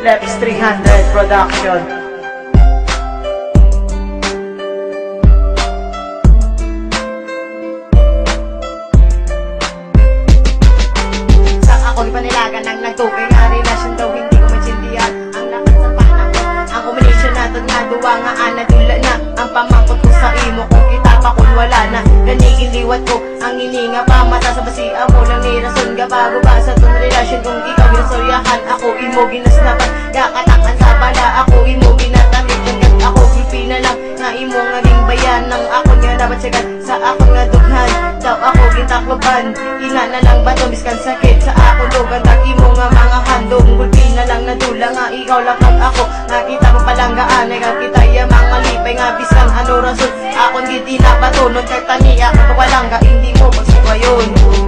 Lex 300 Production. Duwa nga anadula na Ang pamangkot ko sa imo. Kung kita pa kung wala na Yakatakan sa bala ako imo ginatamit Hanggang ako gipi na imo nga ring bayan. Nang ako nga dapat siya sa ako nga dughan. Daw ako gitakloban Ina na lang ba miskan sakit? Sa ako lugan Tag imo nga mga handong Gulpi na lang nadula nga ikaw lang kag ako. Nga kita mo palang gaanay Nga kita ya mga lipay Nga biskan ano rason. Akon giti na patunod Kay taniya Kapag walang ga hindi mo magsukayon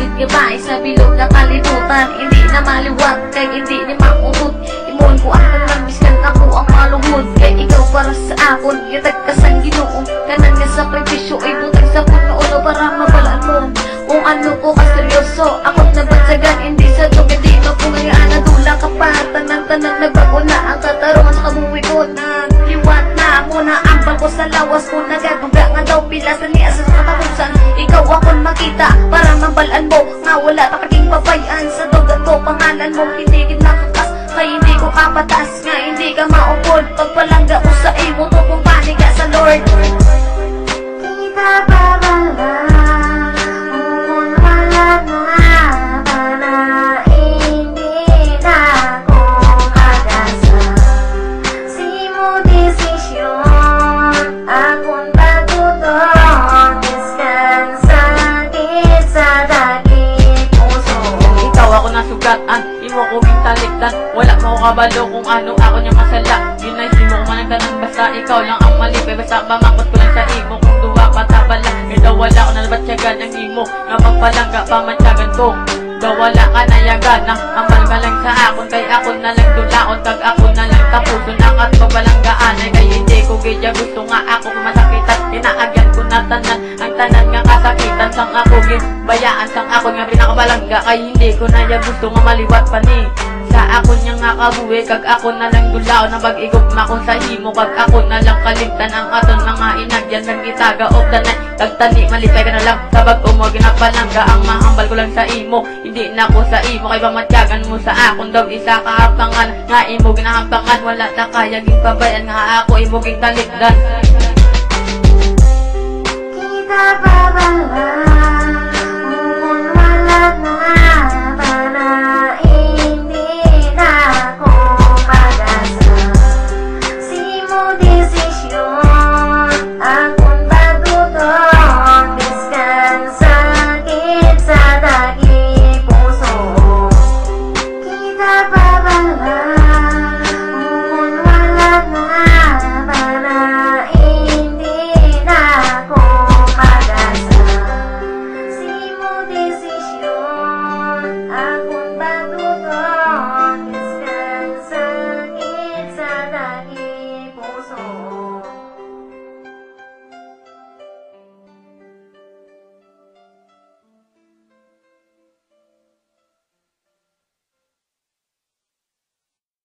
Lagid gabay Sa bilog na kalibutan Hindi na maliwat Kay hindi ni makuhot Imon ko ang nalamiskan Ako ang maluhod Kay ikaw para sa akon Yatag ka sa ginoo. Kanan nga sa pagpisyo Ay butag sa puno Uno para mabalaan mo. Kung ano ko kaseryoso Ako nabansagan Hindi sa tong hindi mapungan na Dula ka pa Tanang-tanang nagbago na Ang katarungan sa kabuwi ko. Na muna Ang bago sa lawas ko Nagaguga nga daw pila sa niya sa makita Para mabalaan mo Nga wala pa kating pabayaan. Sa dugan ko pangalan mo Hindi kita nakakas Kaya hindi ko kapatas Nga hindi ka maupod Pagpalangga ko sa imo To kabalo kung ano ako niya masala. Yun ay simo ko managdanan Basta ikaw lang ang malipay Basta mamakot ko lang sa imo. Kung duwa patabala Ikaw wala ko nalabatsyagan ng imo. Nga pagpalangga pamantyagan ko Daw wala ka na yagan Nang amal ka lang sa akon Kay ako na lang dulaon. Kag ako na lang tapuso Nang at pagbalanggaan Ay kay hindi ko gidya Gusto nga ako masakitan Inaagyan ko na tanan. Ang tanan nga kasakitan Sang ako bayaan. Sang ako nga pinakabalangga Kay hindi ko na ya gusto nga maliwat pa ni sa ako niya nga kabuhi Kag ako na lang dulao na pag-igugma kung sa himo Kag ako na lang kalimtan ang aton mga inagyan Sang itaga of the night Kag tani malipay ka na lang. Sa bag mo ginapalangga Ang mahambal ko lang sa imo. Hindi na ko sa imo Kay pamatyagan mo sa akon daw isa kahapangan Nga imo ginahampangan. Wala na kaya pabayan Nga ako imo gitalikdan Kita pa ba lang